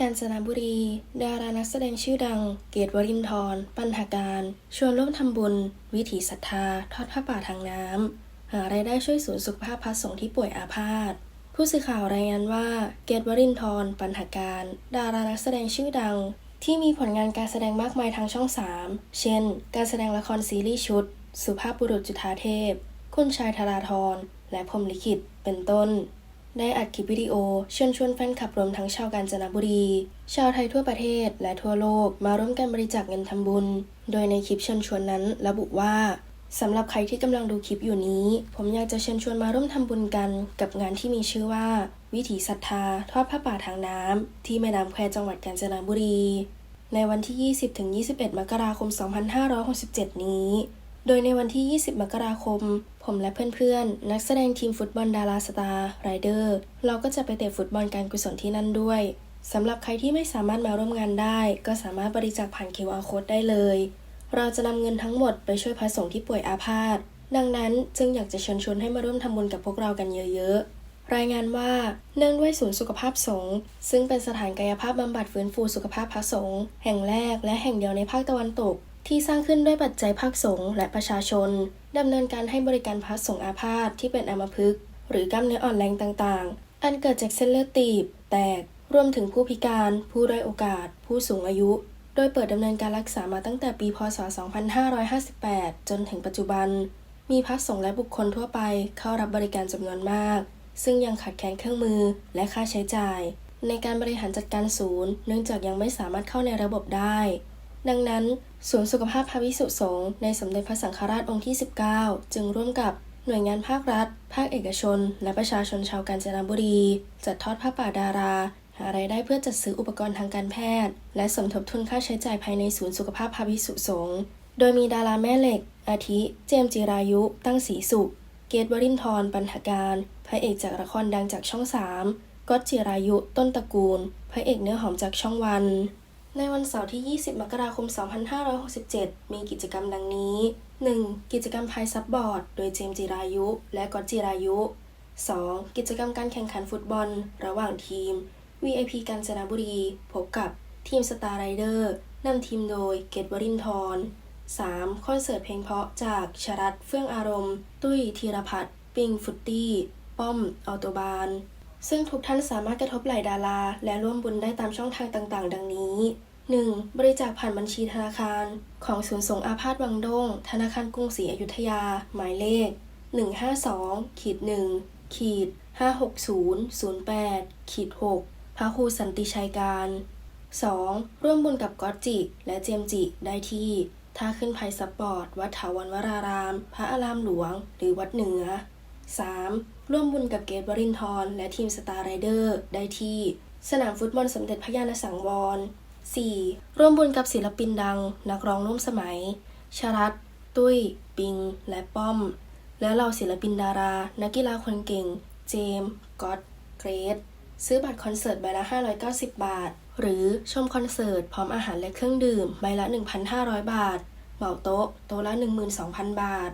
กาญจนบุรี ดารานักแสดงชื่อดัง เกตวรินทร์ปัญหาการ ชวนร่วมทำบุญ วิถีศรัทธา ทอดผ้าป่าทางน้ำ หารายได้ช่วยศูนย์สุขภาพพระสงฆ์ที่ป่วยอาพาธ ผู้สื่อข่าวรายงานว่า เกตวรินทร์ปัญหาการ ดารานักแสดงชื่อดัง ที่มีผลงานการแสดงมากมายทางช่อง 3 เช่น การแสดงละครซีรีส์ชุด สุภาพบุรุษจุฑาเทพ คุณชายธราธรและพรมลิขิต เป็นต้น ได้อัดคลิปวิดีโอเชิญชวนแฟนคลับรวมทั้งชาวกาญจนบุรี ชาวไทยทั่วประเทศและทั่วโลกมาร่วมกันบริจาคเงินทำบุญ โดยในคลิปเชิญชวนนั้นระบุว่าสำหรับใครที่กำลังดูคลิปอยู่นี้ ผมอยากจะเชิญชวนมาร่วมทำบุญกัน กับงานที่มีชื่อว่า วิถีศรัทธาทอดผ้าป่าทางน้ำที่แม่น้ำแควจังหวัดกาญจนบุรี ในวันที่ 20-21 มกราคม 2567 นี้ โดยในวันที่ 20 มกราคม ผมและเพื่อนๆ นักแสดงทีมฟุตบอลดาราสตาร์ไรเดอร์ เราก็จะไปเตะฟุตบอลการกุศลที่นั่นด้วย สำหรับใครที่ไม่สามารถมาร่วมงานได้ ก็สามารถบริจาคผ่าน QR Code ได้เลย เราจะนำเงินทั้งหมดไปช่วยพระสงฆ์ที่ป่วยอาพาธ ดังนั้นจึงอยากจะเชิญชวนให้มาร่วมทำบุญกับพวกเรากันเยอะๆ รายงานว่าเนื่องด้วยศูนย์สุขภาพสงฆ์ซึ่งเป็นสถานกายภาพบำบัดฟื้นฟูสุขภาพพระสงฆ์แห่งแรกและแห่งเดียวในภาคตะวันตก ที่สร้างขึ้นด้วยปัจจัยภาคสงฆ์และประชาชนดำเนินการให้บริการพระสงฆ์อาพาธที่เป็นอัมพฤกษ์หรือกล้ามเนื้ออ่อนแรงต่างๆ อันเกิดจากเส้นเลือดตีบ แตก รวมถึงผู้พิการ ผู้ด้อยโอกาส ผู้สูงอายุ โดยเปิดดำเนินการรักษามาตั้งแต่ปีพศ 2558 จนถึงปัจจุบัน มีพระสงฆ์และบุคคลทั่วไปเข้ารับบริการจำนวนมาก ซึ่งยังขาดแคลนเครื่องมือและค่าใช้จ่าย ในการบริหารจัดการศูนย์ เนื่องจากยังไม่สามารถเข้าในระบบได้ ดังนั้นศูนย์สุขภาพพระวิสุสงฆ์ในสมเด็จพระสังฆราชองค์ที่ 19 จึงร่วมกับหน่วยงานภาครัฐ ภาคเอกชน และประชาชนชาวกาญจนบุรี จัดทอดผ้าป่าดารา หารายได้เพื่อจัดซื้ออุปกรณ์ทางการแพทย์ และสมทบทุนค่าใช้จ่ายภายในศูนย์สุขภาพพระวิสุสงฆ์โดยมีดาราแม่เหล็ก อาทิ เจมจิรายุ ตั้งศรีสุข เกตวรินทร์ปัญหาการ พระเอกจากละครดังจากช่อง 3ก๊อตจิรายุ ต้นตระกูล พระเอกเนื้อหอมจากช่องวัน ในวันเสาร์ที่ 20 มกราคม 2567 มีกิจกรรมดังนี้ 1. กิจกรรมพายซับบอร์ด โดยเจมส์จิรายุ และก๊อตจิรายุ 2. กิจกรรมการแข่งขันฟุตบอล ระหว่างทีม VIP กาญจนบุรี พบกับทีมสตาร์ไรเดอร์นำทีมโดยเกตวรินทร์ 3. คอนเสิร์ตเพลงเพาะจากชรัตเฟื่องอารมณ์ ตุ้ยธีรพัฒน์ปิงฟุตตี้ ป้อมออโตบาน ซึ่งทุกท่านสามารถกระทบไหล่ดารา และร่วมบุญได้ตามช่องทางต่างๆ ดังนี้ 1. บริจาคผ่านบัญชีธนาคาร ของศูนย์สงอาพาธวังดง ธนาคารกรุงศรีอยุธยา หมายเลข 152ขีด1ขีด560 08ขีด6พระครูสันติชัยการ 2. ร่วมบุญกับก๊อตจิ และเจมจิได้ที่ท่าขึ้นภัยซัปปอร์ต วัดถาวรวราราม พระอารามหลวง หรือวัดเหนือ 3. ร่วมบุญกับเกตวรินทรและทีมสตาร์ไรเดอร์ได้ที่ สนามฟุตบอลสมเด็จพระญาณสังวร 4. ร่วมบุญกับศิลปินดัง นักร้องร่วมสมัย ชรัตตุ้ย ปิง และป้อม และเหล่าศิลปินดารา นักกีฬาคนเก่ง เจมส์ก๊อตเกรซซื้อบัตรคอนเสิร์ตใบละ 590 บาท หรือชมคอนเสิร์ตพร้อมอาหารและเครื่องดื่มใบละ 1,500 บาท เหมาโต๊ะ โต๊ะละ 12,000 บาท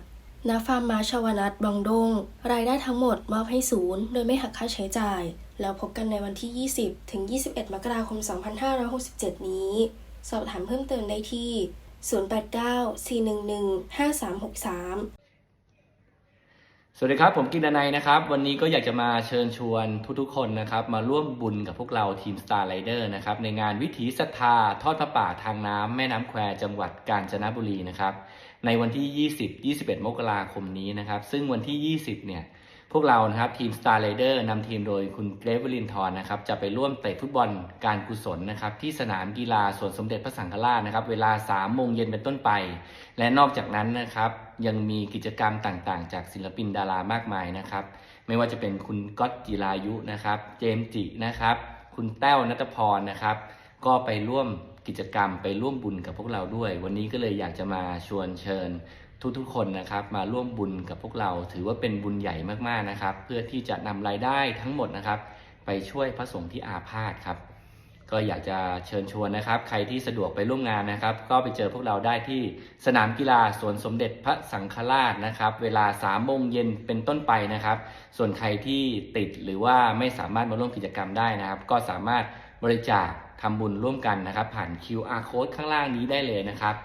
ณฟาร์มม้าชาวนัทบองดง รายได้ทั้งหมดมอบให้ศูนย์ โดยไม่หักค่าใช้จ่าย แล้วพบกันในวันที่ 20 ถึง 21 มกราคม 2567 นี้ สอบถามเพิ่มเติมได้ที่ 089 411 5363สวัสดีครับผมกินดนัยนะครับ วันนี้ก็อยากจะมาเชิญชวนทุกๆคนนะครับมาร่วมบุญกับพวกเราทีม Star Rider นะครับในงานวิถีศรัทธาทอดพระป่าทางน้ำแม่น้ำแควจังหวัดกาญจนบุรีนะครับ ในวันที่ 20 21 มกราคมนี้นะครับ ซึ่งวันที่ 20 เนี่ย พวกเรานะครับทีม Star Rider นำทีมโดยคุณเกรฟวลินทร์นะครับ จะไปร่วมเตะฟุตบอลการกุศลนะครับ ที่สนามกีฬาสวนสมเด็จพระสังฆราชนะครับ เวลา 3 โมงเย็นเป็นต้นไป และนอกจากนั้นนะครับ ยังมีกิจกรรมต่างๆ จากศิลปินดารามากมายนะครับ ไม่ว่าจะเป็นคุณก๊อตจิรายุนะครับ เจมส์จินะครับ คุณแต้วนัทพรนะครับ ก็ไปร่วม กิจกรรมไปร่วมบุญกับพวกเราด้วย วันนี้ก็เลยอยากจะมาชวนเชิญทุกๆคนนะครับมาร่วมบุญกับพวกเรา ถือว่าเป็นบุญใหญ่มากๆนะครับ เพื่อที่จะนำรายได้ทั้งหมดนะครับ ไปช่วยพระสงฆ์ที่อาพาธครับ ก็อยากจะเชิญชวนนะครับ ใครที่สะดวกไปร่วมงานนะครับ ก็ไปเจอพวกเราได้ที่สนามกีฬาสวนสมเด็จพระสังฆราชนะครับ เวลา3ามโมงเย็นเป็นต้นไปนะครับ ส่วนใครที่ติดหรือว่าไม่สามารถมาร่วมกิจกรรมได้นะครับ ก็สามารถบริจาค ทำบุญร่วมกันนะครับ ผ่าน QR code ข้างล่างนี้ได้เลยนะครับ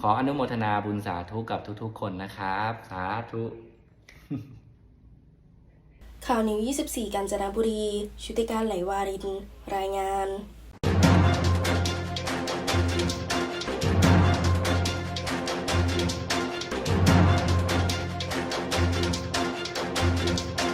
ขออนุโมทนาบุญสาธุกับทุกๆ คนนะครับ สาธุข่าวนิว 24 กาญจนบุรี ชุติการไหลวาริน รายงาน